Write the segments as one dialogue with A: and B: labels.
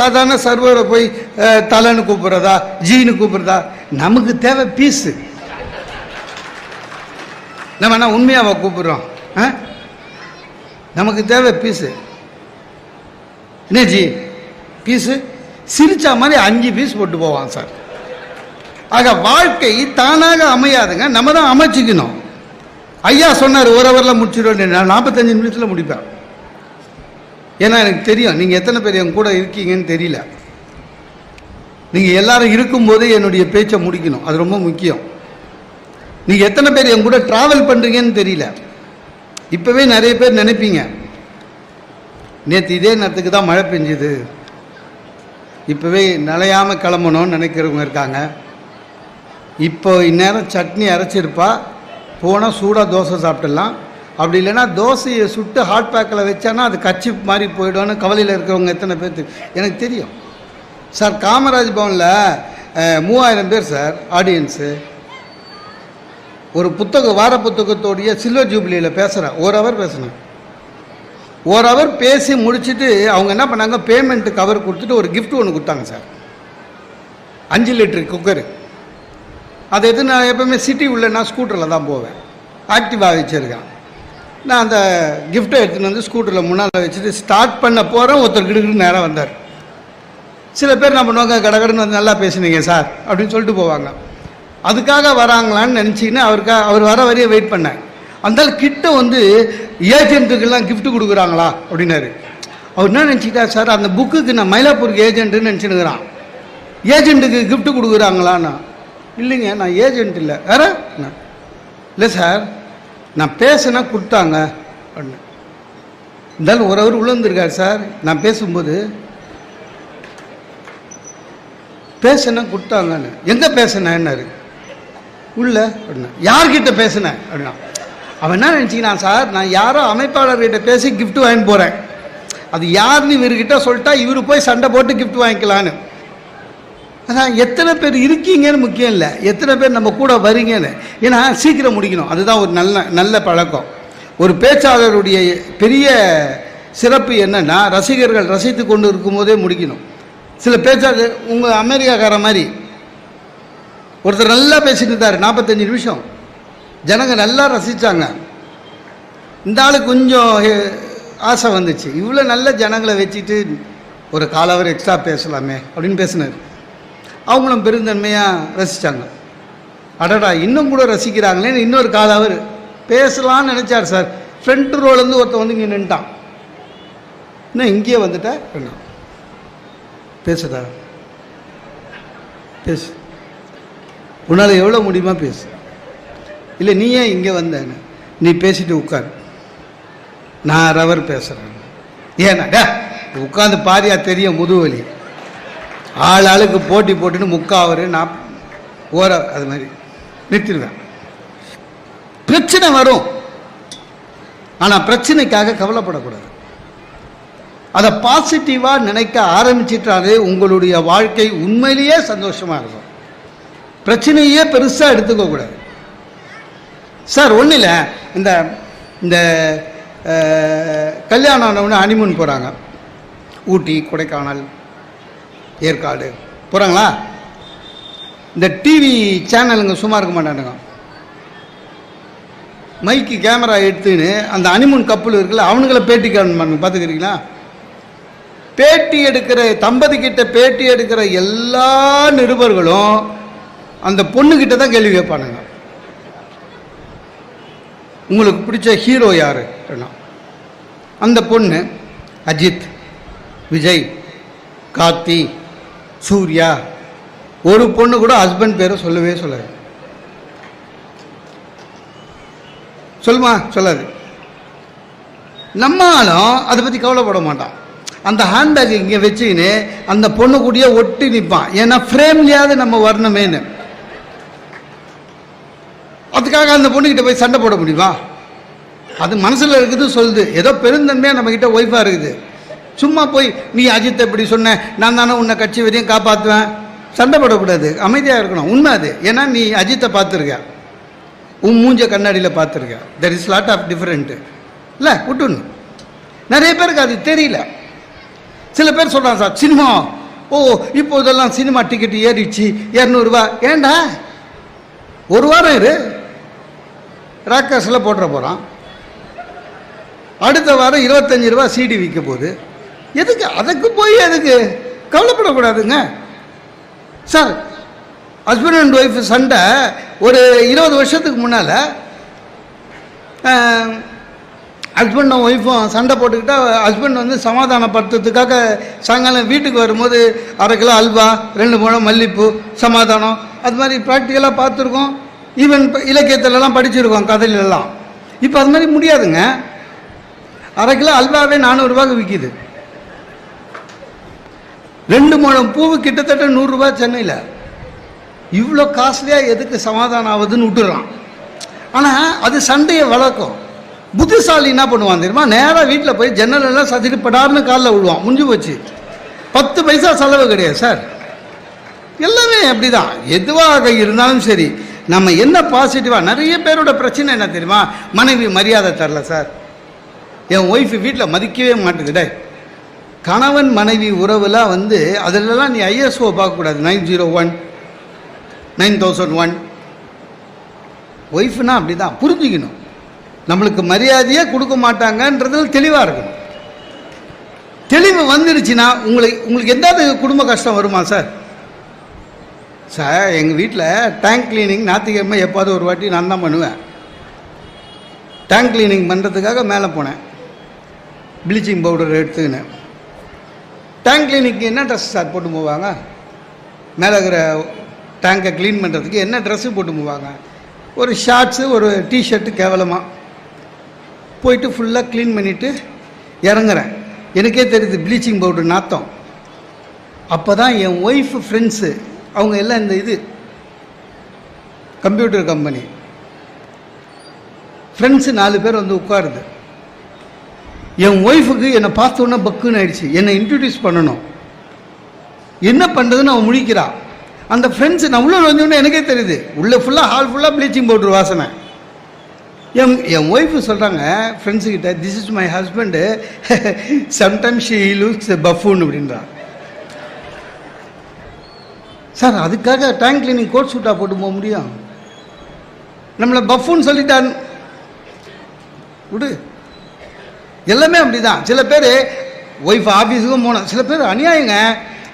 A: சாதாரண சர்வரை போய் தலைன்னு கூப்பிடுறதா ஜீனு கூப்பிடுறதா? நமக்கு தேவை பீஸு நம்ம என்ன உண்மையாக கூப்பிடுறோம்? ஆ? நமக்கு தேவை பீஸு என்ன ஜி பீஸு சிரிச்சா மாதிரி அஞ்சு பீஸ் போட்டு போவான் சார். ஆக வாழ்க்கை தானாக அமையாதுங்க. நம்ம தான் அமைச்சிக்கணும். ஐயா சொன்னார் ஒரு ஹவரில் முடிச்சிடுவேன் நான் நாற்பத்தஞ்சு நிமிஷத்தில் முடிப்பேன். ஏன்னா எனக்கு தெரியும் நீங்கள் எத்தனை பேர் என் கூட இருக்கீங்கன்னு தெரியல. நீங்கள் எல்லாரும் இருக்கும்போது என்னுடைய பேச்சை முடிக்கணும். அது ரொம்ப முக்கியம். நீங்கள் எத்தனை பேர் என் கூட ட்ராவல் பண்ணுறீங்கன்னு தெரியல. இப்போவே நிறைய பேர் நினைப்பீங்க. நேற்று இதே நேரத்துக்கு தான் மழை பெஞ்சுது. இப்போவே நிலையாமல் கிளம்பணும்னு நினைக்கிறவங்க இருக்காங்க. இப்போ இந்நேரம் சட்னி அரைச்சிருப்பா போனால் சூடாக தோசை சாப்பிட்டுடலாம். அப்படி இல்லைன்னா தோசையை சுட்டு ஹாட் பேக்கில் வச்சானா அது கச்சி மாதிரி போயிடும்னு கவலையில் இருக்கிறவங்க எத்தனை பேர்த்து எனக்கு தெரியும். சார் காமராஜ் பவனில் மூவாயிரம் பேர் சார் ஆடியன்ஸு ஒரு புத்தகம் வார புத்தகத்தோடைய சில்வர் ஜூப்ளியில் பேசுகிறேன் ஒரு ஹவர் பேசினேன். ஒரு ஹவர் பேசி முடிச்சுட்டு அவங்க என்ன பண்ணாங்க? பேமெண்ட்டு கவர் கொடுத்துட்டு ஒரு கிஃப்ட் ஒன்று கொடுத்தாங்க சார். அஞ்சு லிட்டரு குக்கரு அது எது நான் எப்பவுமே சிட்டி உள்ள நான் ஸ்கூட்டரில் தான் போவேன். ஆக்டிவாக வச்சுருக்கேன். நான் அந்த கிஃப்ட்டை எடுத்துன்னு வந்து ஸ்கூட்டரில் முன்னால் வச்சுட்டு ஸ்டார்ட் பண்ண போகிறேன் ஒருத்தர் கிடுக்கிட்டு நேராக வந்தார். சில பேர் நம்ம நோக்க கடகடன்னு வந்து நல்லா பேசுனீங்க சார் அப்படின்னு சொல்லிட்டு போவாங்க. அதுக்காக வராங்களான்னு நினச்சிக்கின்னு அவருக்காக அவர் வர வரைய வெயிட் பண்ணேன். அந்தாலும் கிட்ட வந்து ஏஜென்ட்டுக்கெல்லாம் கிஃப்ட்டு கொடுக்குறாங்களா அப்படின்னாரு. அவர் என்ன நினச்சிக்கிட்டா சார் அந்த புக்குக்கு நான் மயிலாப்பூருக்கு ஏஜென்ட்டுன்னு நினச்சினுக்கிறான் ஏஜென்ட்டுக்கு gift கொடுக்குறாங்களான்னு இல்லைங்க நான் ஏஜென்ட் இல்லை. வேற என்ன? இல்லை சார். நான் பேசினா கொடுத்தாங்க. அப்படின்னு இருந்தாலும் ஒரு அவர் உழந்திருக்கார் சார். நான் பேசும்போது பேசினா கொடுத்தாங்கன்னு. எங்கே பேசினேன்னாரு உள்ள. அப்படின்னா யார்கிட்ட பேசினேன் அப்படின்னா அவன் என்ன நினச்சிக்கினான் சார்? நான் யாரோ அமைப்பாளர்கிட்ட பேசி கிஃப்ட் வாங்கி போகிறேன் அது யாருன்னு இவர்கிட்ட சொல்லிட்டா இவர் போய் சண்டை போட்டு கிஃப்ட் வாங்கிக்கலான்னு அதான் எத்தனை பேர் இருக்கீங்கன்னு முக்கியம் இல்லை. எத்தனை பேர் நம்ம கூட வரீங்கன்னு. ஏன்னா சீக்கிரம் முடிக்கணும். அதுதான் ஒரு நல்ல நல்ல பழக்கம். ஒரு பேச்சாளருடைய பெரிய சிறப்பு என்னென்னா ரசிகர்கள் ரசித்து கொண்டு இருக்கும்போதே முடிக்கணும். சில பேச்சாளர் உங்கள் அமெரிக்காக்கார மாதிரி ஒருத்தர் நல்லா பேசிட்டு இருந்தார் நாற்பத்தஞ்சு நிமிஷம். ஜனங்க நல்லா ரசித்தாங்க இந்த ஆளு கொஞ்சம் ஆசை வந்துச்சு. இவ்வளோ நல்ல ஜனங்களை வச்சுட்டு ஒரு காலவர் எக்ஸ்ட்ரா பேசலாமே அப்படின்னு பேசினார். அவங்களும் பெருந்தன்மையாக ரசித்தாங்க அடடா இன்னும் கூட ரசிக்கிறாங்களேன்னு இன்னொரு காலவர் பேசலாம்னு நினச்சார் சார். ஃப்ரண்ட் ரோலேருந்து ஒருத்தன் வந்து இங்கே நின்ட்டான் இன்னும் இங்கேயே வந்துட்ட? வேணாம் பேசுடா. பேசு. உன்னால் எவ்வளோ முடியுமா பேசு. இல்லை நீ ஏன் இங்கே வந்தேன்னு நீ பேசிட்டு உட்கார். நான் ரவர் பேசுகிறேன் ஏன்னா உட்காந்து பாரியா தெரியும் முதுவலி ஆள் ஆளுக்கு போட்டி போட்டுன்னு முக்காவர் நான் ஓர அது மாதிரி நிறுத்திடுவேன். பிரச்சனை வரும். ஆனால் பிரச்சனைக்காக கவலைப்படக்கூடாது. அதை பாசிட்டிவாக நினைக்க ஆரம்பிச்சிட்டாலே உங்களுடைய வாழ்க்கை உண்மையிலேயே சந்தோஷமாக இருக்கும். பிரச்சனையே பெருசாக எடுத்துக்க கூடாது. சார் ஒன்றும் இல்லை. இந்த இந்த கல்யாணம் ஆனவொடனே அனிமன் போகிறாங்க ஊட்டி கொடைக்கானல் ஏற்காடு. போகிறாங்களா இந்த டிவி சேனலுங்க சும்மா இருக்க மாட்டானுங்க. மைக்கு கேமரா எடுத்துன்னு அந்த அனிமூன் கப்பல் இருக்குல்ல அவனுங்கள பேட்டி காணுமாங்க பார்த்துக்கிறீங்களா? பேட்டி எடுக்கிற தம்பதி கிட்ட பேட்டி எடுக்கிற எல்லா நிருபர்களும் அந்த பொண்ணுக்கிட்ட தான் கேள்வி கேட்பானுங்க. உங்களுக்கு பிடிச்ச ஹீரோ யார்? அந்த பொண்ணு அஜித் விஜய் கார்த்தி சூர்யா. ஒரு பொண்ணு கூட ஹஸ்பண்ட் பேரை சொல்லவே சொல்லாது. சொல்லுமா? சொல்லாது. நம்மளும் அதை பற்றி கவலைப்பட மாட்டான். அந்த ஹேண்ட்பேக் இங்கே வச்சுக்கின்னு அந்த பொண்ணு கூடிய ஒட்டி நிற்பான் ஏன்னா ஃப்ரேம்லையாவது நம்ம வரணுமேனு அதுக்காக அந்த பொண்ணுக்கிட்ட போய் சண்டை போட முடியுமா? அது மனசில் இருக்குது சொல்லுது. ஏதோ பெருந்தன்மையாக நம்மக்கிட்ட ஒய்ஃபாக இருக்குது. சும்மா போய் நீ அஜித்தை இப்படி சொன்ன நான் தானே உன்னை கட்சி வரையும் காப்பாற்றுவேன் சண்டை போடக்கூடாது. அமைதியாக இருக்கணும். உண்மை அது. ஏன்னா நீ அஜித்தை பார்த்துருக்க. உன் மூஞ்ச கண்ணாடியில் பார்த்துருக்க. There is lot of different இல்லை விட்டுணும் நிறைய பேருக்கு அது தெரியல. சில பேர் சொல்கிறாங்க சார் சினிமா. ஓ இப்போ இதெல்லாம் சினிமா டிக்கெட் ஏறிடுச்சு. இரநூறுவா. ஏண்டா? ஒரு வாரம் இரு. ராக்கர்ஸில் போட்டுற போகிறான் அடுத்த வாரம் இருபத்தஞ்சி ரூபா சீடி விற்க போகுது. எதுக்கு? அதுக்கு போய் எதுக்கு? கவலைப்படக்கூடாதுங்க. சார் ஹஸ்பண்ட் அண்ட் ஒய்ஃப் சண்டை ஒரு இருபது வருஷத்துக்கு முன்னால் ஹஸ்பண்டும் ஒய்ஃபும் சண்டை போட்டுக்கிட்டா ஹஸ்பண்ட் வந்து சமாதானப்படுத்துறதுக்காக சாயங்காலம் வீட்டுக்கு வரும்போது அரை கிலோ அல்வா ரெண்டு மூணு மல்லிப்பூ சமாதானம். அது மாதிரி ப்ராக்டிக்கலாக பார்த்துருக்கோம். ஈவன் இலக்கியத்திலலாம் படிச்சிருக்கோம் கதையிலலாம். இப்போ அது மாதிரி முடியாதுங்க. அரை கிலோ அல்வாவே நானூறுரூவாக்கு விற்கிது ரெண்டு முழம் பூவு கிட்டத்தட்ட நூறுரூவா சென்னையில். இவ்வளோ காஸ்ட்லியாக எதுக்கு சமாதானம் ஆகுதுன்னு விட்டுறான். ஆனால் அது சண்டையை வளர்க்கும். புத்திசாலி என்ன பண்ணுவான் தெரியுமா? நேராக வீட்டில் போய் ஜன்னல் எல்லாம் சதிட்டு படார்னு காலில் விழுவான். முடிஞ்சு போச்சு. பத்து பைசா செலவு கிடையாது சார். எல்லாமே அப்படிதான். எதுவாக இருந்தாலும் சரி நம்ம என்ன பாசிட்டிவாக நிறைய பேரோட பிரச்சனை என்ன தெரியுமா? மனைவி மரியாதை தரல சார். என் ஒய்ஃப் வீட்டில் மதிக்கவே மாட்டேங்குதே. கணவன் மனைவி உறவுலாம் வந்து அதிலெல்லாம் நீ ஐஎஸ்ஓ பார்க்கக்கூடாது. Nine zero one nine thousand one ஒய்ஃப்னா அப்படி தான் புரிஞ்சுக்கணும். நம்மளுக்கு மரியாதையே கொடுக்க மாட்டாங்கன்றதில் தெளிவாக இருக்கணும். தெளிவு வந்துருச்சுன்னா உங்களுக்கு உங்களுக்கு எந்தாவது குடும்ப கஷ்டம் வருமா சார்? சார் எங்கள் வீட்டில் டேங்க் கிளீனிங் ஞாத்திக்கிழமை எப்போது ஒரு வாட்டி நான் தான் பண்ணுவேன். டேங்க் கிளீனிங் பண்ணுறதுக்காக மேலே போனேன். ப்ளீச்சிங் பவுடர் எடுத்துக்கினேன். டேங்க் கிளீனிக்கு என்ன ட்ரெஸ் சார் போட்டு போவாங்க மேலே இருக்கிற டேங்கை க்ளீன் பண்ணுறதுக்கு என்ன ட்ரெஸ்ஸு போட்டு போவாங்க ஒரு ஷார்ட்ஸு ஒரு டிஷர்ட்டு கேவலமாக போயிட்டு ஃபுல்லாக க்ளீன் பண்ணிவிட்டு இறங்குறேன். எனக்கே தெரியுது ப்ளீச்சிங் பவுடர் நாத்தம். அப்போ தான் என் ஒய்ஃப் ஃப்ரெண்ட்ஸு அவங்க எல்லாம் இந்த இது கம்ப்யூட்டர் கம்பெனி ஃப்ரெண்ட்ஸு நாலு பேர் வந்து உட்காருது. என் ஒய்ஃபுக்கு என்னை பார்த்த பக்குன்னு ஆயிடுச்சு. என்னை இன்ட்ரடியூஸ் பண்ணணும். என்ன பண்ணுறதுன்னு அவன் முழிக்கிறா. அந்த ஃப்ரெண்ட்ஸ் நான் உள்ளே வந்தோடனே எனக்கே தெரியுது. உள்ளே ஃபுல்லாக ஹால் ஃபுல்லாக ப்ளீச்சிங் பவுடர் வாசனை. என் என் ஒய்ஃபு சொல்கிறாங்க ஃப்ரெண்ட்ஸுக்கிட்ட this is my husband sometimes she looks buffoon அப்படின்றா. சார் அதுக்காக டேங்க் கிளீனிங் கோட் சூட்டாக போட்டு போக முடியும். நம்மளை பஃபூன்னு சொல்லிட்டான். விடு. எல்லாமே அப்படிதான். சில பேர் ஒய்ஃப் ஆஃபீஸுக்கும் போனோம் சில பேர் அநியாயங்க.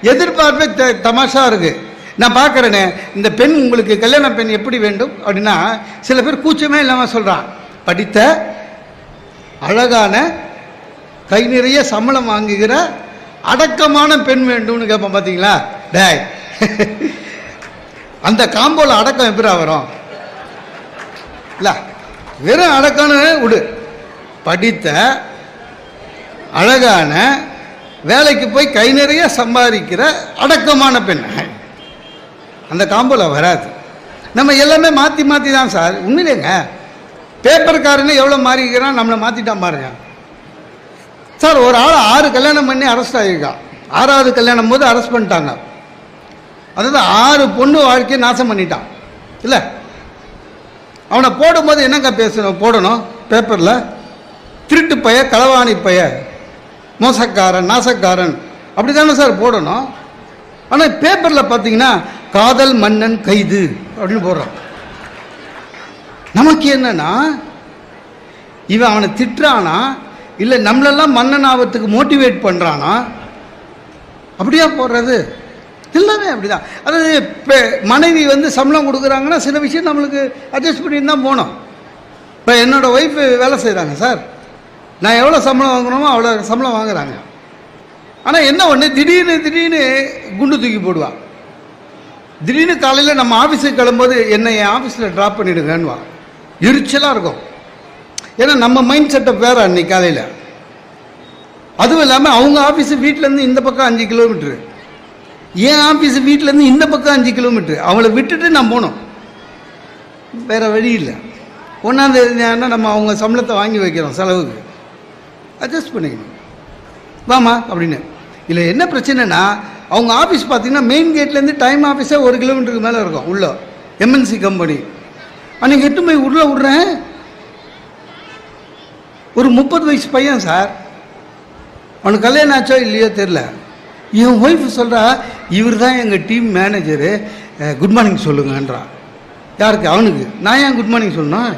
A: எதிர்பார்ப்பே த தமாஷா இருக்கு. நான் பார்க்குறேனே இந்த பெண் உங்களுக்கு கல்யாண பெண் எப்படி வேண்டும்? அப்படின்னா சில பேர் கூச்சமே இல்லாமல் சொல்கிறான் படித்த அழகான கை நிறைய சம்பளம் வாங்குகிற அடக்கமான பெண் வேண்டும்னு கேட்போம் பார்த்தீங்களா டேய். அந்த காம்போவில் அடக்கம் எப்படி வரும்? இல்லை வெறும் அடக்கம்னு விடு. படித்த அழகான வேலைக்கு போய் கை நிறைய சம்பாதிக்கிற அடக்கமான பெண். அந்த காம்போவில் வராது. நம்ம எல்லாமே மாற்றி மாற்றி தான் சார். உண்மையிலேங்க. பேப்பர்காரனே எவ்வளோ மாறிக்கிறான்? நம்மளை மாற்றிட்டான் பாருங்க. சார் ஒரு ஆள் ஆறு கல்யாணம் பண்ணி அரெஸ்ட் ஆகியிருக்கான். ஆறாவது கல்யாணம் போது அரெஸ்ட் பண்ணிட்டாங்க. அதாவது ஆறு பொண்ணு வாழ்க்கையை நாசம் பண்ணிட்டான். இல்லை? அவனை போடும்போது என்னங்க பேசணும்? போடணும்? பேப்பரில் திருட்டு பைய களவாணி பைய. மோசக்காரன் நாசக்காரன். அப்படி தானே சார் போடணும். ஆனால் பேப்பரில் பார்த்தீங்கன்னா காதல் மன்னன் கைது அப்படின்னு போடுறான். நமக்கு என்னன்னா இவன் அவனை திட்டுறானா இல்லை நம்மளெல்லாம் மன்னன் ஆவத்துக்கு மோட்டிவேட் பண்ணுறானா அப்படியா போடுறது? எல்லாமே அப்படிதான். அதாவது இப்போ மனைவி வந்து சம்பளம் கொடுக்குறாங்கன்னா சில விஷயம் நம்மளுக்கு அட்ஜஸ்ட் பண்ணிட்டு தான் போகணும். இப்போ என்னோடய ஒய்ஃபு வேலை செய்கிறாங்க சார். நான் எவ்வளோ சம்பளம் வாங்கணுமோ அவ்வளோ சம்பளம் வாங்குறாங்க. ஆனால் என்ன ஒன்று திடீர்னு திடீர்னு குண்டு தூக்கி போடுவான் திடீர்னு காலையில் நம்ம ஆஃபீஸுக்கு கிளம்போது என்னை என் ஆஃபீஸில் ட்ராப் பண்ணிவிடுங்கன்னுவா எரிச்சலாக இருக்கும். ஏன்னா நம்ம மைண்ட் செட்டப் வேறு அன்னைக்கு காலையில். அதுவும் இல்லாமல் அவங்க ஆஃபீஸு வீட்டிலேருந்து இந்த பக்கம் அஞ்சு கிலோமீட்ரு என் ஆஃபீஸு வீட்டிலேருந்து இந்த பக்கம் அஞ்சு கிலோமீட்ரு அவங்கள விட்டுட்டு நான் போகணும். வேறு வழி இல்லை. ஒன்றாந்தேதி நம்ம அவங்க சம்பளத்தை வாங்கி வைக்கிறோம் செலவுக்கு. அட்ஜஸ்ட் பண்ணிக்கணும். வாமா அப்படின்னு. இல்லை என்ன பிரச்சனைனா அவங்க ஆஃபீஸ் பார்த்தீங்கன்னா மெயின் கேட்லேருந்து டைம் ஆஃபீஸே ஒரு கிலோமீட்டருக்கு மேலே இருக்கும் உள்ள. எம்என்சி கம்பெனி அன்றைக்கி எட்டு போய் உள்ளே விட்றேன். ஒரு முப்பது வயசு பையன் சார். அவனுக்கு கல்யாணம் ஆச்சோ இல்லையோ தெரில என் ஒய்ஃப் சொல்கிறா இவர் தான் எங்கள் டீம் மேனேஜரு குட் மார்னிங் சொல்லுங்கன்றான். யாருக்கு? அவனுக்கு. நான் ஏன் குட் மார்னிங் சொல்லணும்?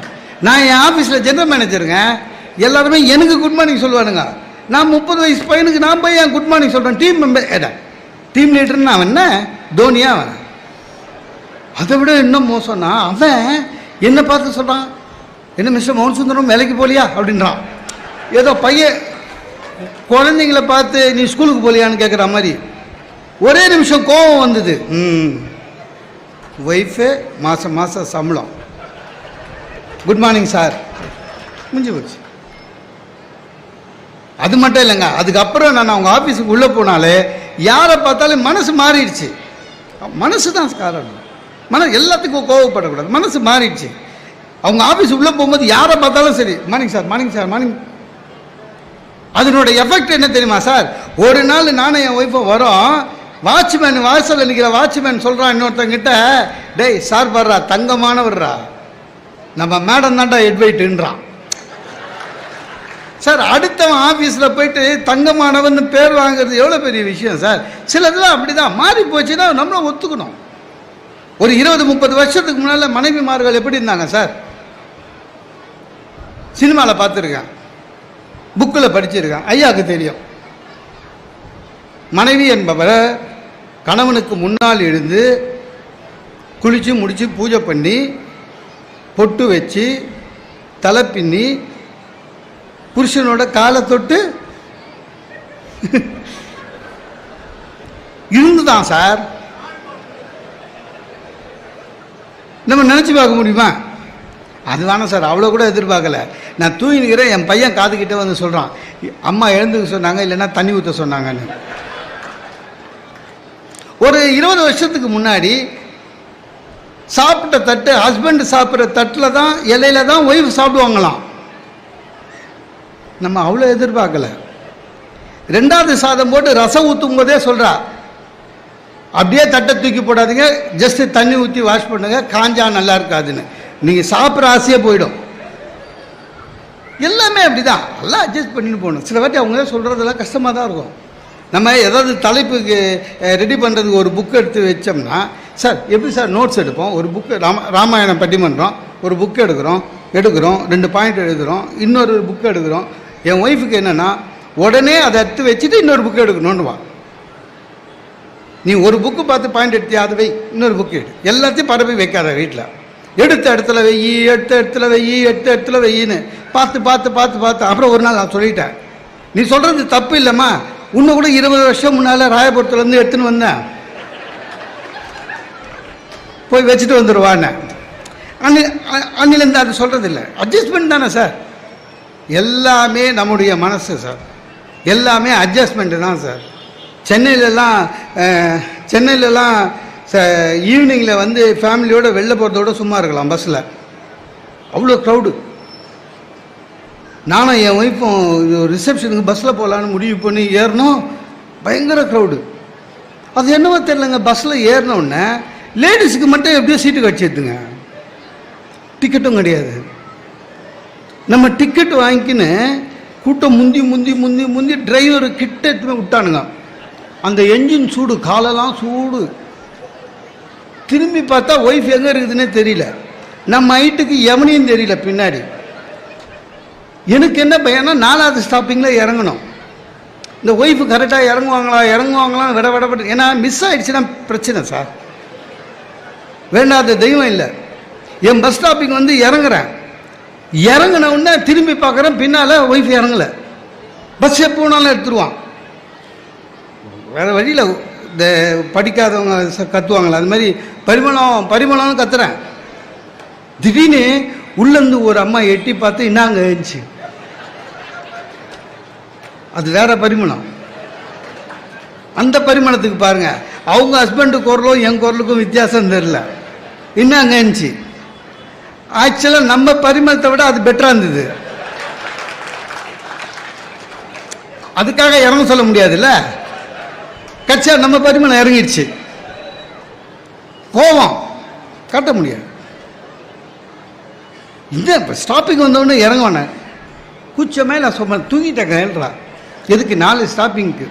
A: நான் என் ஆஃபீஸில் ஜென்ரல் மேனேஜருங்க எல்லாருமே எனக்கு குட் மார்னிங் சொல்லுவானுங்க. நான் முப்பது வயசு பையனுக்கு நான் போய் ஏன் குட் மார்னிங் சொல்கிறேன் டீம் மெம்பர் ஏடா டீம் லீடர்னு அவன் என்ன? தோனியா அவன். அதை விட இன்னும் மோசம்னா அவன் என்ன பார்த்து சொல்கிறான் என்ன மிஸ்டர் மோகன் சுந்தரம் வேலைக்கு போலியா? அப்படின்றான். ஏதோ பையன் குழந்தைங்கள பார்த்து நீ ஸ்கூலுக்கு போலியான்னு கேட்குற மாதிரி. ஒரே நிமிஷம் கோபம் வந்தது. ம். ஒய்ஃபு மாதம் மாதம் சம்பளம். குட் மார்னிங் சார் முடிஞ்சு போச்சு. அது மட்டும் இல்லைங்க. அதுக்கப்புறம் நான் அவங்க ஆஃபீஸுக்கு உள்ளே போனாலே யாரை பார்த்தாலும் மனசு மாறிடுச்சு. மனசு தான் காரணம். மன எல்லாத்துக்கும் கோவப்படக்கூடாது. மனசு மாறிடுச்சு. அவங்க ஆஃபீஸ் உள்ளே போகும்போது யாரை பார்த்தாலும் சரி morning sir morning sir morning அதனோட எஃபெக்ட் என்ன தெரியுமா சார் ஒரு நாள் நானும் என் ஒய்ஃபும் வரோம். வாட்ச்மேன் வாசலில் நிற்கிற வாட்ச்மேன் சொல்கிறான் இன்னொருத்தங்கிட்ட டேய் சார் வர்றா தங்கமானவர்றா. நம்ம மேடம் தான்டா எட்வைட்டுன்றான் சார் அடுத்தவன் ஆஃபீஸில் போயிட்டு தங்கமானவன் பேர் வாங்குறது எவ்வளோ பெரிய விஷயம் சார்? சிலதெல்லாம் அப்படி தான் மாறி போச்சுன்னா நம்மளும் ஒத்துக்கணும். ஒரு இருபது முப்பது வருஷத்துக்கு முன்னால் மனைவிமார்கள் எப்படி இருந்தாங்க சார்? சினிமாவில் பார்த்துருக்கேன். புக்கில் படிச்சிருக்கேன். ஐயாவுக்கு தெரியும். மனைவி என்பவர் கணவனுக்கு முன்னால் எழுந்து குளித்து முடித்து பூஜை பண்ணி பொட்டு வச்சு தலை பின்னி புருஷனோட காலை தொட்டு இருந்துதான் சார். நம்ம நினச்சி பார்க்க முடியுமா? அதுதானே சார் அவ்வளோ கூட எதிர்பார்க்கல. நான் தூங்கினுக்கிறேன் என் பையன் காதுகிட்டே வந்து சொல்கிறான் அம்மா எழுந்துக்க சொன்னாங்க இல்லைன்னா தண்ணி ஊற்ற சொன்னாங்கன்னு. ஒரு இருபது வருஷத்துக்கு முன்னாடி சாப்பிட்ட தட்டு ஹஸ்பண்ட் சாப்பிட்ற தட்டில் தான் இலையில தான் ஒய்ஃப் சாப்பிடுவாங்களாம். நம்ம அவ்வளோ எதிர்பார்க்கல. ரெண்டாவது சாதம் போட்டு ரசம் ஊற்றும் போதே சொல்கிறா அப்படியே தட்டை தூக்கி போடாதீங்க ஜஸ்ட் தண்ணி ஊற்றி வாஷ் பண்ணுங்க காஞ்சா நல்லா இருக்காதுன்னு. நீங்கள் சாப்பிட்ற ஆசையே போயிடும். எல்லாமே அப்படிதான். எல்லாம் அட்ஜஸ்ட் பண்ணிட்டு போகணும். சில வாட்டி அவங்க சொல்கிறதெல்லாம் கஷ்டமாக தான் இருக்கும். நம்ம ஏதாவது தலைப்புக்கு ரெடி பண்ணுறதுக்கு ஒரு புக் எடுத்து வச்சோம்னா சார் எப்படி சார் நோட்ஸ் எடுப்போம்? ஒரு புக்கு ராம ராமாயணம் பட்டிமன்றம் ஒரு புக் எடுக்கிறோம் எடுக்கிறோம் ரெண்டு பாயிண்ட் எழுதுகிறோம் இன்னொரு புக் எடுக்கிறோம். என் ஒய்ஃபுக்கு என்னென்னா உடனே அதை எடுத்து வச்சுட்டு இன்னொரு புக்கு எடுக்கணும்னுவா. நீ ஒரு புக்கு பார்த்து பாயிண்ட் எடுத்தியா? அதை வை. இன்னொரு புக்கு எடு. எல்லாத்தையும் பரப்பி வைக்காத வீட்டில் எடுத்த இடத்துல வெய்யி எடுத்த இடத்துல வெய்யி எடுத்த இடத்துல வெய்யின்னு பார்த்து பார்த்து பார்த்து பார்த்து. அப்புறம் ஒரு நாள் நான் சொல்லிட்டேன். நீ சொல்கிறது தப்பு இல்லைம்மா. இன்னும் கூட இருபது வருஷம் முன்னால் ராயபுரத்துலேருந்து எடுத்துன்னு வந்தேன். போய் வச்சுட்டு வந்துடுவான்னு அன்னி அன்னிலேருந்து அது சொல்கிறது இல்லை அட்ஜஸ்ட்மெண்ட் தானே சார் எல்லாமே நம்முடைய மனசு சார் எல்லாமே அட்ஜஸ்ட்மெண்ட்டு தான் சார் சென்னையிலலாம் சென்னையிலலாம் ச ஈவினிங்கில் வந்து ஃபேமிலியோடு வெளில போகிறதோட சும்மா இருக்கலாம் பஸ்ஸில் அவ்வளோ க்ரௌடு நானும் என் ஒய்ஃபும் ரிசப்ஷனுக்கு பஸ்ஸில் போகலான்னு முடிவு பண்ணி ஏறினோம் பயங்கர க்ரௌடு அது என்னவோ தெரிலங்க பஸ்ஸில் ஏறினோடனே லேடிஸுக்கு மட்டும் எப்படியோ சீட்டு கிடச்சிடுதுங்க டிக்கெட்டும் கிடையாது. நம்ம டிக்கெட் வாங்கிக்கின்னு கூட்டம் முந்தி முந்தி முந்தி முந்தி டிரைவர் கிட்ட விட்டானுங்க. அந்த என்ஜின் சூடு காலெல்லாம் சூடு. திரும்பி பார்த்தா ஒய்ஃப் எங்கே இருக்குதுன்னே தெரியல. நம்ம ஹைட்டுக்கு எவனையும் தெரியல பின்னாடி. எனக்கு என்ன பயம்னா நாலாவது ஸ்டாப்பிங்கில் இறங்கணும். இந்த ஒய்ஃபு கரெக்டாக இறங்குவாங்களா இறங்குவாங்களா விட விட விட. ஏன்னா மிஸ் ஆகிடுச்சுன்னா பிரச்சனை சார் வேண்டாத தெய்வம் இல்லை. என் பஸ் ஸ்டாப்பிங் வந்து இறங்குறேன். இறங்கின உடனே திரும்பி பார்க்குறேன் பின்னால் ஒய்ஃப் இறங்கல. பஸ் எப்போ வேணாலும் எடுத்துருவான். வேறு வழியில் இந்த படிக்காதவங்க ச- கத்துவாங்களே அது மாதிரி பரிமளம் பரிமளம்னு கத்துறேன். திடீர்னு உள்ளேருந்து ஒரு அம்மா எட்டி பார்த்து இன்னாங்க இருந்துச்சு அது வேற பரிமளம். அந்த பரிமளத்துக்கு பாருங்க அவங்க ஹஸ்பண்டு குரலும் என் குரலுக்கும் வித்தியாசம் தெரில இன்னாங்க இருந்துச்சு ஆக்சுவலாக நம்ம பரிமளத்தை விட அது பெட்டராக இருந்தது. அதுக்காக இறங்க சொல்ல முடியாதுல்ல? கச்சா நம்ம பரிமளம் இறங்கிடுச்சு. கோவம் காட்ட முடியாது. இந்த இப்போ ஸ்டாப்பிங் வந்தவொடனே இறங்குவானே. கூச்சமே நான் சொன்னேன் தூங்கிட்டேங்கன்றா எதுக்கு நாலு ஸ்டாப்பிங்க்கு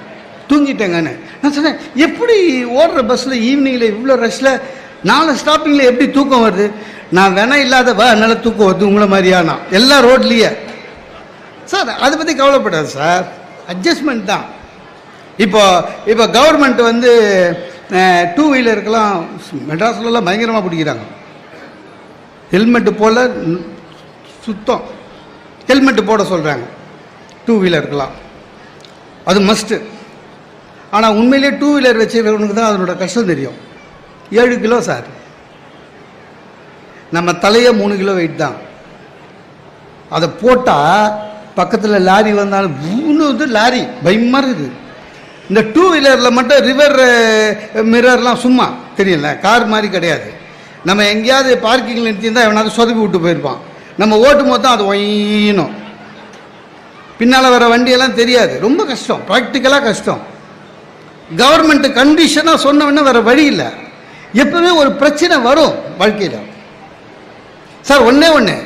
A: தூங்கிட்டேங்கன்னு. நான் சொன்னேன் எப்படி ஓடுற பஸ்ஸில் ஈவினிங்கில் இவ்வளோ ரஷ்ல நாலு ஸ்டாப்பிங்கில் எப்படி தூக்கம் வருது? நான் வேணா இல்லாத வா என்னால் தூக்கம் வருது உங்களை மாதிரியானா? எல்லா ரோட்லேயே. சார் அதை பற்றி கவலைப்படாது சார் அட்ஜஸ்ட்மெண்ட் தான். இப்போ இப்போ கவர்மெண்ட் வந்து டூ வீலருக்கெல்லாம் மெட்ராஸ்லலாம் பயங்கரமாக பிடிக்கிறாங்க. ஹெல்மெட்டு போல சுத்தம். ஹெல்மெட்டு போட சொல்கிறாங்க டூ வீலருக்கெல்லாம் அது மஸ்ட்டு ஆனால் உண்மையிலே டூ வீலர் வச்சுருக்கவனுக்கு தான் அதனோட கஷ்டம் தெரியும். ஏழு கிலோ சார் நம்ம தலையே மூணு கிலோ வெயிட் தான். அதை போட்டால் பக்கத்தில் லாரி வந்தாலும் மூணு இது லாரி பயமாக இருக்குது. இந்த டூ வீலரில் மட்டும் ரிவர் மிரர்லாம் சும்மா தெரியல கார் மாதிரி கிடையாது. நம்ம எங்கேயாவது பார்க்கிங்கில் நிறுத்தியிருந்தால் எவனாவது சொதப்பி விட்டு போயிருப்பான். நம்ம ஓட்டும் போது தான் அது ஒயினும். பின்னால் வர வண்டியெல்லாம் தெரியாது. ரொம்ப கஷ்டம். ப்ராக்டிக்கலாக கஷ்டம். கவர்மெண்ட்டு கண்டிஷனாக சொன்னவொன்னே வேறு வழி இல்லை. எப்பவுமே ஒரு பிரச்சனை வரும் வாழ்க்கையில். சார் ஒன்னே ஒன்று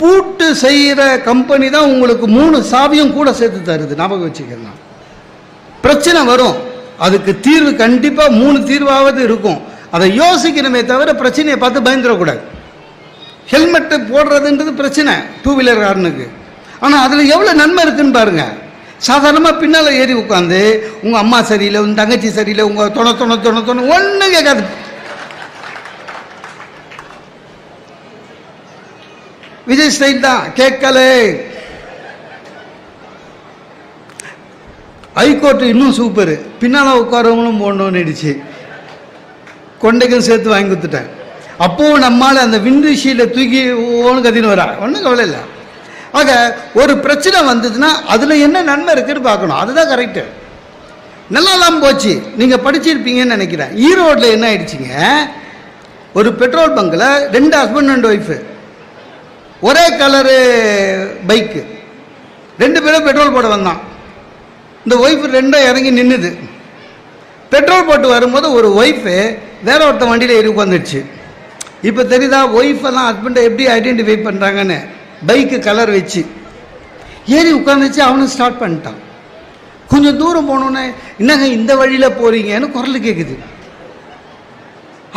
A: பூட்டு செய்கிற கம்பெனி தான் உங்களுக்கு மூணு சாவியும் கூட சேர்த்து தருது. ஞாபகம் வச்சுக்கலாம் பிரச்சனை வரும். அதுக்கு தீர்வு கண்டிப்பாக மூணு தீர்வாவது இருக்கும். அதை யோசிக்கணுமே தவிர பிரச்சனையை பார்த்து பயந்துடக்கூடாது. ஹெல்மெட்டு போடுறதுன்றது பிரச்சனை டூ வீலர் காரனுக்கு. ஆனால் அதில் எவ்வளோ நன்மை இருக்குன்னு பாருங்க. சாதாரணமாக பின்னால் ஏறி உட்காந்து உங்கள் அம்மா சரியில்லை உங்கள் தங்கச்சி சரியில்லை உங்கள் தொண தொண தொண தொண ஒன்றும் கேட்காது. விஜய் ஸ்டைல் தான் கேட்கல. ஹைகோர்ட் இன்னும் சூப்பர் பின்னால் உட்காரவங்களும் போடணும்னு ஆயிடுச்சு கொண்டைக்கும் சேர்த்து வாங்கி கொடுத்துட்டேன். அப்போவும் நம்மால் அந்த விண்டு தூக்கி ஓன்னு கத்தின்னு வரா ஒன்றும் கவலை இல்லை. ஆக ஒரு பிரச்சனை வந்ததுன்னா அதில் என்ன நன்மை இருக்குன்னு பார்க்கணும். அதுதான் கரெக்டு நல்லாலாம் போச்சு. நீங்கள் படிச்சிருப்பீங்கன்னு நினைக்கிறேன். ஈரோட்டில் என்ன ஆயிடுச்சுங்க? ஒரு பெட்ரோல் பங்கில் ரெண்டு ஹஸ்பண்ட் அண்ட் ஒய்ஃபு ஒரே கலரு பைக்கு ரெண்டு பேரும் பெட்ரோல் போட வந்தான். இந்த ஒய்ஃப் ரெண்டும் இறங்கி நின்றுது பெட்ரோல் போட்டு வரும்போது ஒரு ஒய்ஃபு வேற ஒருத்தன் வண்டியில் ஏறி உட்காந்துடுச்சு இப்போ தெரியுதா ஒய்ஃப் எல்லாம் ஹஸ்பண்டை எப்படி ஐடென்டிஃபை பண்ணுறாங்கன்னு பைக்கு கலர் வச்சு. ஏறி உட்காந்துச்சு அவனும் ஸ்டார்ட் பண்ணிட்டான். கொஞ்சம் தூரம் போனோன்னே என்னங்க இந்த வழியில் போகிறீங்கன்னு குரல் கேட்குது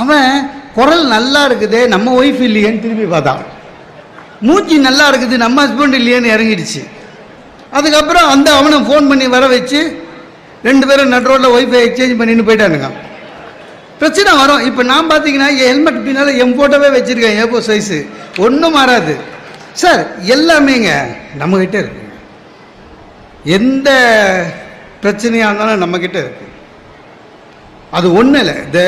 A: அவன் குரல் நல்லா இருக்குதே நம்ம ஒய்ஃப் இல்லையேன்னு திரும்பி பார்த்தான். மூச்சு நல்லா இருக்குது நம்ம ஹஸ்பண்ட் இல்லையேன்னு இறங்கிடுச்சு. அதுக்கப்புறம் அந்த அவனை ஃபோன் பண்ணி வர வச்சு ரெண்டு பேரும் நட் ரோட்டில் ஒய்ஃபை எக்ஸ்சேஞ்ச் பண்ணின்னு போயிட்டானுங்க. பிரச்சனை வரும். இப்போ நான் பார்த்தீங்கன்னா என் ஹெல்மெட் பின்னால் என் ஃபோட்டோவே வச்சுருக்கேன் ஏப்போ சைஸு ஒன்றும் மாறாது. சார் எல்லாமேங்க நம்மக்கிட்ட இருக்கு. எந்த பிரச்சனையாக இருந்தாலும் நம்மக்கிட்ட இருக்கு. அது ஒன்றும் இல்லை. இந்த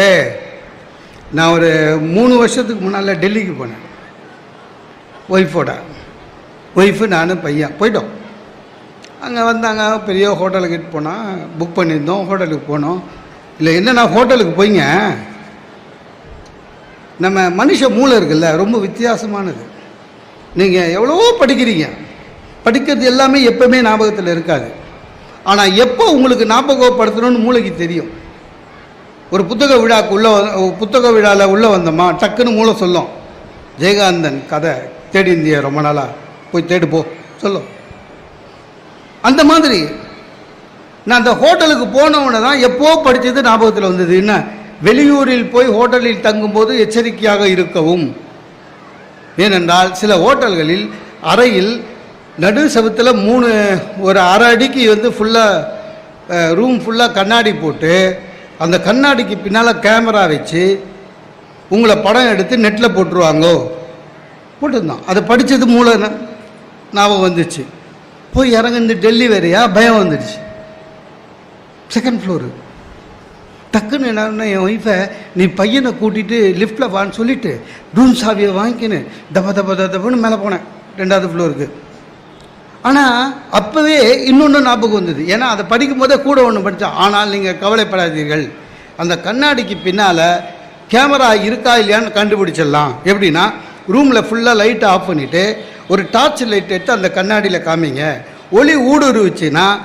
A: நான் ஒரு மூணு வருஷத்துக்கு முன்னால் டெல்லிக்கு போனேன். ஒய்ஃபோட ஒய்ஃபு நான் பையன். போயிட்டோம். அங்கே வந்தாங்க. பெரிய ஹோட்டலுக்கு இட்டு போனால் புக் பண்ணியிருந்தோம். ஹோட்டலுக்கு போனோம். இல்லை என்னென்னா ஹோட்டலுக்கு போய்ங்க? நம்ம மனுஷ மூளை இருக்குல்ல ரொம்ப வித்தியாசமானது. நீங்கள் எவ்வளவோ படிக்கிறீங்க. படிக்கிறது எல்லாமே எப்பவுமே ஞாபகத்தில் இருக்காது. ஆனால் எப்போ உங்களுக்கு ஞாபகப்படுத்தணும்னு மூளைக்கு தெரியும். ஒரு புத்தக விழாக்கு உள்ளே புத்தக விழாவில் உள்ளே வந்தோமா? டக்குன்னு மூளை சொல்லும். ஜெயகாந்தன் கதை. தேடி இந்திய ரொம்ப நாளாக போய் தேடு போ. சொல்லும் அந்த மாதிரி நான் அந்த ஹோட்டலுக்கு போனவன தான் எப்போ படித்தது ஞாபகத்தில் வந்தது. என்ன? வெளியூரில் போய் ஹோட்டலில் தங்கும்போது எச்சரிக்கையாக இருக்கவும். ஏனென்றால் சில ஹோட்டல்களில் அறையில் நடு செவத்தில் மூணு ஒரு அரை அடிக்கு வந்து ஃபுல்லாக ரூம் ஃபுல்லாக கண்ணாடி போட்டு அந்த கண்ணாடிக்கு பின்னால் கேமரா வச்சு உங்களை படம் எடுத்து நெட்டில் போட்டுருவாங்கோ? போட்டிருந்தான். அதை படித்தது மூலம் ஞாபகம் வந்துச்சு போய் இறங்குந்து டெல்லி வேறையா? பயம் வந்துடுச்சு செகண்ட் ஃப்ளோரு டக்குன்னு என்ன என் ஒய்ஃபை நீ பையனை கூட்டிகிட்டு லிஃப்ட்டில் வான்னு சொல்லிட்டு ரூம் சாவியை வாங்கிக்கின்னு தப தப தபன்னு மேலே போனேன் ரெண்டாவது ஃப்ளோருக்கு ஆனால் அப்போவே இன்னொன்று ஞாபகம் வந்தது. ஏன்னா அதை படிக்கும் போதே கூட ஒன்று படித்தேன் ஆனால் நீங்கள் கவலைப்படாதீர்கள். அந்த கண்ணாடிக்கு பின்னால் கேமரா இருக்கா இல்லையான்னு கண்டுபிடிச்சிடலாம். எப்படின்னா ரூமில் ஃபுல்லாக லைட்டை ஆஃப் பண்ணிவிட்டு ஒரு டார்ச் லைட் எடுத்து அந்த கண்ணாடியில் காமிங்க. ஒளி ஊடுருவிச்சுன்னா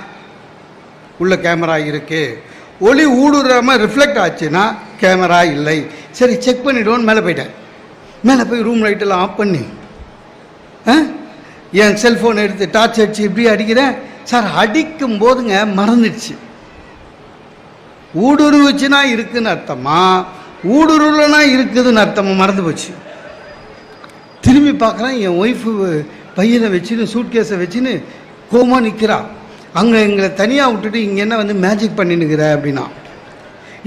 A: உள்ள கேமரா இருக்குது ஒளி ஊடுருவாமல் ரிஃப்ளெக்ட் ஆச்சுன்னா கேமரா இல்லை. சரி செக் பண்ணிவிடுவோன்னு மேலே போயிட்டேன். மேலே போய் ரூம் லைட்டெல்லாம் ஆஃப் பண்ணி. ஆ? என் செல்ஃபோன் எடுத்து டார்ச் அடிச்சு இப்படி அடிக்கிறேன். சார் அடிக்கும் போதுங்க மறந்துடுச்சு. ஊடுருவுச்சுன்னா இருக்குன்னு அர்த்தமா? ஊடுருவலனா இருக்குதுன்னு அர்த்தமா? மறந்து போச்சு. திரும்பி பார்க்குறேன் என் ஒய்ஃபு பையனை வச்சுன்னு சூட்கேஸை வச்சுன்னு கோமா நிற்கிறா அங்கே எங்களை தனியாக விட்டுட்டு இங்கே என்ன வந்து மேஜிக் பண்ணினுக்கிற அப்படின்னா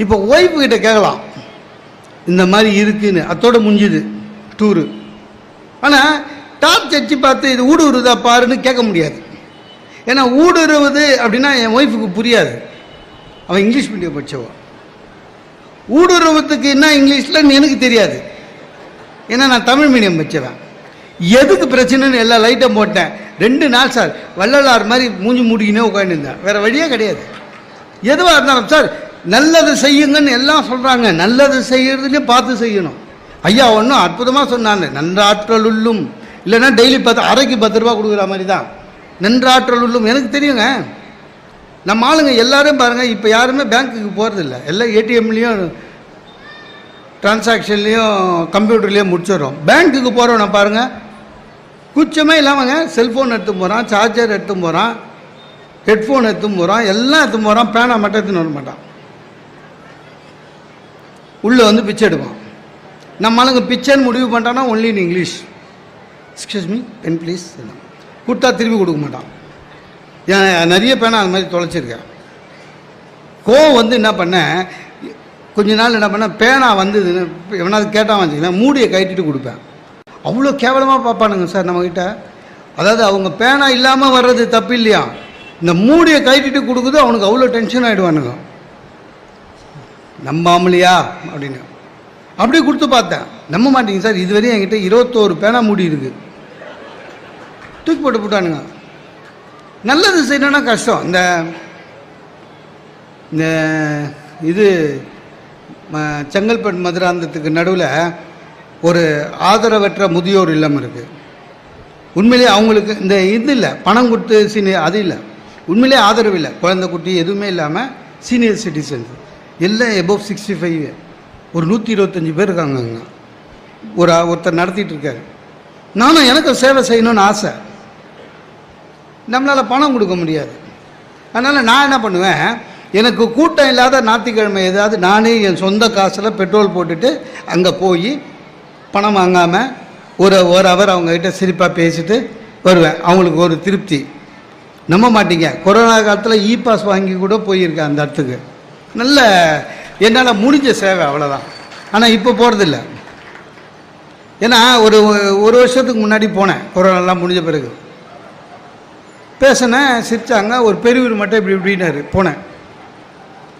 A: இப்போ ஒய்ஃபு கிட்ட கேட்கலாம் இந்த மாதிரி இருக்குன்னு. அத்தோட முடிஞ்சுது டூரு ஆனால் டார்ச் அடிச்சு பார்த்து இது ஊடுருவதா பாருன்னு கேட்க முடியாது. ஏன்னா ஊடுருவது அப்படின்னா என் ஒய்ஃபுக்கு புரியாது. அவன் இங்கிலீஷ் மீடியம் படித்தவன் ஊடுருவத்துக்கு என்ன இங்கிலீஷில் எனக்கு தெரியாது. ஏன்னா நான் தமிழ் மீடியம் வச்சுவேன். எதுக்கு பிரச்சனைன்னு எல்லா லைட்டும் போட்டேன். ரெண்டு நாள் சார் வள்ளலார் மாதிரி மூஞ்சி மூடிக்கினே உட்காந்துருந்தேன் வேறு வழியே கிடையாது. எதுவாக இருந்தாலும் சார் நல்லது செய்யுங்கன்னு எல்லாம் சொல்கிறாங்க நல்லது செய்யறதுலேயும் பார்த்து செய்யணும். ஐயா ஒன்றும் அற்புதமாக சொன்னாங்க. நன்றாற்றல் உள்ளும். இல்லைன்னா டெய்லி பத்து அரைக்கு பத்து ரூபா கொடுக்குற மாதிரி தான் நன்றாற்றல் உள்ளும். எனக்கு தெரியுங்க. நம்ம ஆளுங்க எல்லாரும் பாருங்கள் இப்போ யாருமே பேங்க்குக்கு போகிறதில்ல எல்லாம் ஏடிஎம்லேயும் டிரான்சாக்ஷன்லேயும் கம்ப்யூட்டர்லேயும் முடிச்சிடும் பேங்க்குக்கு போகிறவனை பாருங்கள் குச்சமே இல்லாமங்க செல்ஃபோன் எடுத்து போகிறான் சார்ஜர் எடுத்து போகிறான் ஹெட்ஃபோன் எடுத்து போகிறான் எல்லாம் எடுத்து போகிறான் பேனா மட்டும் எடுத்துன்னு வர மாட்டான். உள்ளே வந்து பிச்சை எடுப்பான். நம்மளுங்க பிச்சைன்னு முடிவு பண்ணிட்டான்னா only in English excuse me pen please கொடுத்தா திருப்பி கொடுக்க மாட்டான். ஏன் நிறைய பேனா அது மாதிரி தொலைச்சிருக்கேன். கோவம் வந்து என்ன பண்ணேன் கொஞ்ச நாள் என்ன பண்ணேன் பேனா வந்ததுன்னு எவனாவது கேட்டால் வச்சுக்கலாம் மூடியை கட்டிட்டு கொடுப்பேன். அவ்வளோ கேவலமாக பார்ப்பானுங்க சார் நம்மக்கிட்ட அதாவது அவங்க பேனா இல்லாமல் வர்றது தப்பு இல்லையா? இந்த மூடியை கட்டிட்டு கொடுக்குது அவனுக்கு அவ்வளோ டென்ஷன் ஆகிடுவானுங்க நம்பாமலையா? அப்படின்னு. அப்படியே கொடுத்து பார்த்தேன். நம்ப மாட்டீங்க சார் இதுவரையும் என்கிட்ட இருபத்தோரு பேனா மூடி இருக்கு. தூக்கி போட்டு போட்டானுங்க. நல்லது செய்யணும்னா கஷ்டம். இந்த இந்த இது செங்கல்பட்டு மதுராந்தத்துக்கு நடுவில் ஒரு ஆதரவற்ற முதியோர் இல்லம் இருக்குது உண்மையிலேயே அவங்களுக்கு இந்த இது இல்லை பணம் கொடுத்து சீனியர் அது இல்லை. உண்மையிலேயே ஆதரவு இல்லை. குழந்தை குட்டி எதுவுமே இல்லாமல் சீனியர் சிட்டிசன்ஸ் எல்லாம் எபோவ் சிக்ஸ்டி ஃபைவ் ஒரு நூற்றி இருபத்தஞ்சி பேர் இருக்காங்க அங்கே. ஒரு ஒருத்தர் நடத்திட்டு இருக்காரு. நானும் எனக்கு சேவை செய்யணும்னு ஆசை. நம்மளால் பணம் கொடுக்க முடியாது. அதனால் நான் என்ன பண்ணுவேன் எனக்கு கூட்டம் இல்லாத ஞாயிற்றுக்கிழமை ஏதாவது நானே என் சொந்த காசில் பெட்ரோல் போட்டுட்டு அங்கே போய் பணம் வாங்காமல் ஒரு ஒரு அவர் அவங்கக்கிட்ட சிரிப்பாக பேசிட்டு வருவேன். அவங்களுக்கு ஒரு திருப்தி. நம்ப மாட்டீங்க. கொரோனா காலத்தில் இ பாஸ் வாங்கி கூட போயிருக்கேன் அந்த இடத்துக்கு. நல்ல என்னால் முடிஞ்ச சேவை அவ்வளோதான் ஆனால் இப்போ போகிறதில்ல ஏன்னா ஒரு ஒரு வருஷத்துக்கு முன்னாடி போனேன். கொரோனாலாம் முடிஞ்ச பிறகு. பேசினேன் சிரிச்சாங்க. ஒரு பெரியவர் மட்டும் இப்படி இப்படின்னாரு. போனேன்.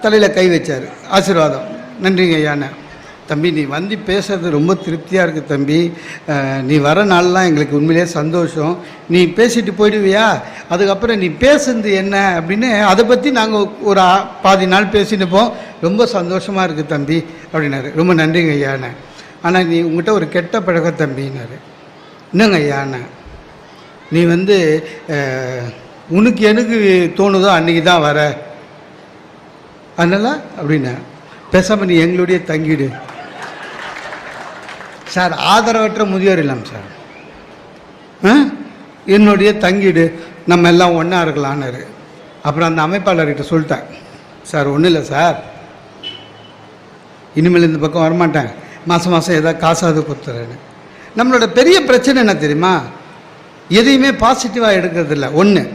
A: தலையில் கை வச்சார். ஆசீர்வாதம். நன்றிங்க ஐயாண்ணே தம்பி நீ வந்து பேசுறது ரொம்ப திருப்தியாக இருக்குது தம்பி. நீ வர நாள்லாம் எங்களுக்கு உண்மையிலேயே சந்தோஷம். நீ பேசிட்டு போயிடுவியா? அதுக்கப்புறம் நீ பேசுனது என்ன அப்படின்னு அதை பற்றி நாங்கள் ஒரு பாதி நாள் பேசினுப்போம். ரொம்ப சந்தோஷமாக இருக்குது தம்பி அப்படின்னாரு. ரொம்ப நன்றிங்க ஐயாண்ணே ஆனால் நீ உங்கள்கிட்ட ஒரு கெட்ட பழக்கம் தம்பின்னாரு. என்னங்க ஐயாண்ணே நீ வந்து உனக்கு எனக்கு தோணுதோ அன்றைக்கி தான் வர. அதனால் அப்படின்னா பேசாமல் நீ எங்களுடைய தங்கிடு. சார் ஆதரவற்ற முதியோர் இல்லாமல் சார். ஆ? என்னுடைய தங்கிடு. நம்ம எல்லாம் ஒன்றா இருக்கலான்னு அப்புறம் அந்த அமைப்பாளர்கிட்ட சொல்லிட்டேன். சார் ஒன்றும் இல்லை சார். இனிமேல் இந்த பக்கம் வரமாட்டேன். மாதம் மாதம் ஏதாவது காசாவது கொடுத்துறேன்னு. நம்மளோட பெரிய பிரச்சனை என்ன தெரியுமா? எதையுமே பாசிட்டிவாக எடுக்கிறது இல்லை ஒன்று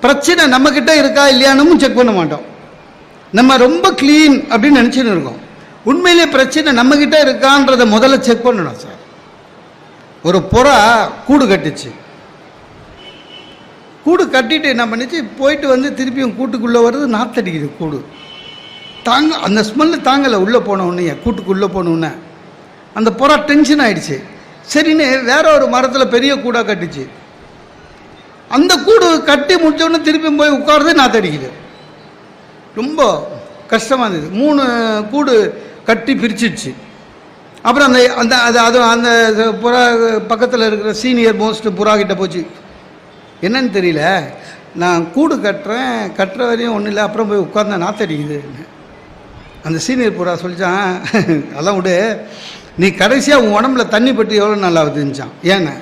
A: பிரச்சனை நம்மக்கிட்ட இருக்கா இல்லையானும் செக் பண்ண மாட்டோம். நம்ம ரொம்ப க்ளீன் அப்படின்னு நினச்சின்னு இருக்கோம். உண்மையிலே பிரச்சனை நம்மக்கிட்ட இருக்கான்றதை முதல்ல செக் பண்ணணும் சார் ஒரு புறா கூடு கட்டுச்சு. கூடு கட்டிட்டு என்ன பண்ணிச்சு? போயிட்டு வந்து திருப்பியும் கூட்டுக்குள்ளே வருது நாத்தடிக்குது கூடு. தாங்க அந்த ஸ்மெல்லு தாங்கலை உள்ளே போன கூட்டுக்குள்ளே போனவுடனே அந்த புறா டென்ஷன் ஆயிடுச்சு. சரின்னு வேற ஒரு மரத்தில் பெரிய கூடாக கட்டுச்சு. அந்த கூடு கட்டி முடிச்ச திருப்பியும் போய் உட்காருது நாத்தடிக்குது. ரொம்ப கஷ்டமாக இருந்தது. மூணு கூடு கட்டி பிரிச்சிடுச்சு. அப்புறம் அந்த அந்த அது அது அந்த புறா பக்கத்தில் இருக்கிற சீனியர் மோஸ்ட் புறா கிட்ட போச்சு. என்னன்னு தெரியல. நான் கூடு கட்டுறேன் கட்டுற வரையும் ஒன்றும் இல்லை அப்புறம் போய் உட்கார்ந்தா நாத்தடிக்குது அந்த சீனியர் புறா சொல்லிச்சான் அதெல்லாம் விடு நீ கடைசியாக உன் உடம்புல தண்ணி பட்டு எவ்வளோ நல்லா இருந்துச்சான் ஏன்னா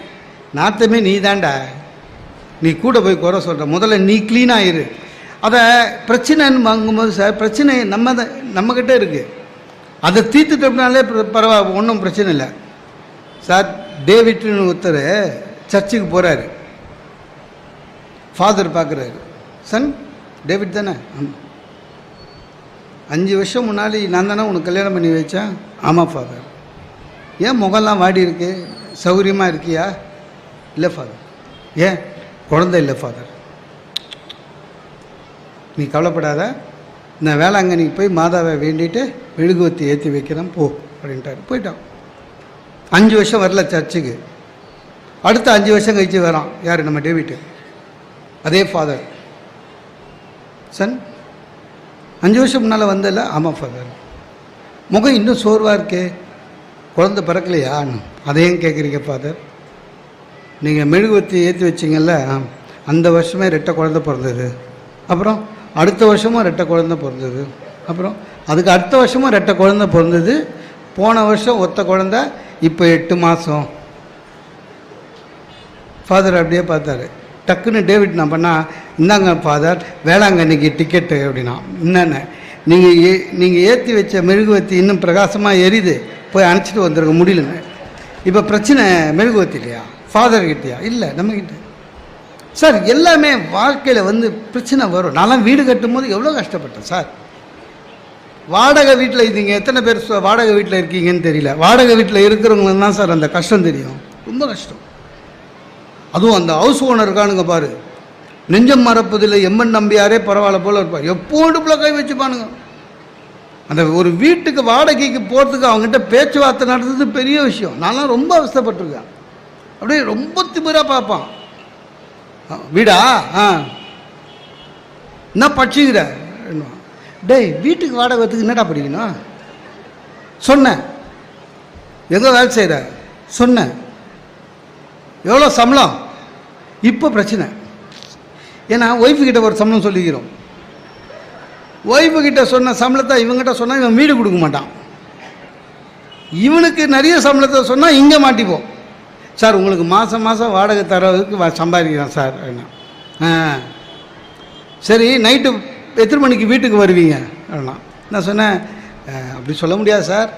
A: நாத்தமே நீ தாண்டா நீ கூட போய் குறை சொல்கிற முதல்ல நீ க்ளீனாக இரு. அதை பிரச்சனைன்னு வாங்கும்போது சார் பிரச்சனை நம்ம தான் நம்மக்கிட்ட இருக்குது அதை தீர்த்துட்டோம்னாலே பரவாயில்ல ஒன்றும் பிரச்சனை இல்லை. சார் டேவிட்னு ஒருத்தர் சர்ச்சுக்கு போகிறாரு ஃபாதர் பார்க்குறாரு சன் டேவிட் தானே? ஆமாம் அஞ்சு வருஷம் முன்னாடி நான் தானே உனக்கு கல்யாணம் பண்ணி வச்சேன்? ஆமாம் ஃபாதர். ஏன் முகம்லாம் வாடி இருக்கு? சௌகரியமாக இருக்கியா? இல்லை ஃபாதர். ஏன்? குழந்தை இல்லை ஃபாதர். நீ கவலைப்படாத. நான் வேளாங்கண்ணிக்கு போய் மாதாவை வேண்டிட்டு மெழுகுவத்தி ஏற்றி வைக்கிறேன் போ அப்படின்ட்டார். போயிட்டான். அஞ்சு வருஷம் வரல சர்ச்சுக்கு. அடுத்த அஞ்சு வருஷம் கழிச்சு வரான். யார்? நம்ம டேவிட்டு. அதே ஃபாதர் சன் அஞ்சு வருஷம் முன்னால் வந்ததில்ல ஆமாம் ஃபாதர் முகம் இன்னும் சோர்வாக இருக்கே. குழந்த பிறக்கலையா அதையும் கேட்குறீங்க ஃபாதர் நீங்கள் மெழுகுவத்தி ஏற்றி வச்சிங்கல்ல? அந்த வருஷமே ரெட்டை குழந்த பிறந்தது. அப்புறம்? அடுத்த வருஷமும் ரெட்டை குழந்தை பிறந்தது. அப்புறம் அதுக்கு அடுத்த வருஷமும் ரெட்டை குழந்தை பிறந்தது. போன வருஷம் ஒத்த குழந்தை இப்போ எட்டு மாதம் ஃபாதர் அப்படியே பார்த்தாரு. டக்குன்னு டேவிட் நான் பண்ணா இந்தாங்க ஃபாதர் வேளாங்கண்ணிக்கு டிக்கெட்டு அப்படின்னா என்னென்ன? நீங்கள் ஏ நீங்கள் ஏற்றி வச்ச மெழுகுவத்தி இன்னும் பிரகாசமாக எரியுது. போய் அணைச்சிட்டு வந்துருக்க முடியலன்னு. இப்போ பிரச்சனை மெழுகுவத்தி இல்லையா? ஃபாதர் கிட்டேயா? இல்லை நம்மக்கிட்ட சார் எல்லாமே வாழ்க்கையில் வந்து பிரச்சனை வரும். நான்லாம் வீடு கட்டும்போது எவ்வளோ கஷ்டப்பட்டேன் சார். வாடகை வீட்டில் இருந்தீங்க எத்தனை பேர் சொ- வாடகை வீட்டில் இருக்கீங்கன்னு தெரியல. வாடகை வீட்டில் இருக்கிறவங்களுக்கு தான் சார் அந்த கஷ்டம் தெரியும். ரொம்ப கஷ்டம். அதுவும் அந்த ஹவுஸ் ஓனர் இருக்கானுங்க பாரு. நெஞ்சம் மறப்பதில்லை எம்மன் நம்பியாரே பரவாயில்ல போல் இருப்பார் எப்போடுப்புல கை வச்சுப்பானுங்க. அந்த ஒரு வீட்டுக்கு வாடகைக்கு போகிறதுக்கு அவங்ககிட்ட பேச்சுவார்த்தை நடத்துறது பெரிய விஷயம். நான்லாம் ரொம்ப அவஸ்தைப்பட்டிருக்கேன். அப்படியே ரொம்ப திமிராக பார்ப்பான். வீடா? ஆ. என்ன படிச்சுக்கிற? டேய் வீட்டுக்கு வாடகை என்னடா படிக்கணும்? சொன்னேன். எங்கே வேலை செய்கிற சொன்னேன். எவ்வளோ சம்பளம்? இப்போ பிரச்சனை. ஏன்னா ஒய்ஃபுக்கிட்ட ஒரு சம்பளம் சொல்லிக்கிறோம். ஒய்ஃபுக்கிட்ட சொன்ன சம்பளத்தை இவங்ககிட்ட சொன்னால் இவன் வீடு கொடுக்க மாட்டான். இவனுக்கு நிறைய சம்பளத்தை சொன்னால் இங்கே மாட்டிப்போம். சார் உங்களுக்கு மாதம் மாதம் வாடகை தரதுக்கு சம்பாதிக்கிறேன் சார் அப்படின்னா ஆ. சரி நைட்டு எத்தனை மணிக்கு வீட்டுக்கு வருவீங்க? அப்படின்னா நான் சொன்னேன் அப்படி சொல்ல முடியாது சார்.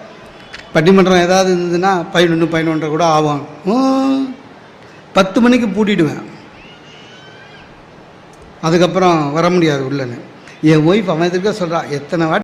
A: பட்டிமன்றம் ஏதாவது இருந்ததுன்னா பதினொன்று பதினொன்றரை கூட ஆகும். பத்து மணிக்கு பூட்டிடுவேன். அதுக்கப்புறம் வர முடியாது உள்ளன்னு. என் ஒய்ஃப் அவன் எதிர்க்க சொல்கிறா எத்தனை வாட்டி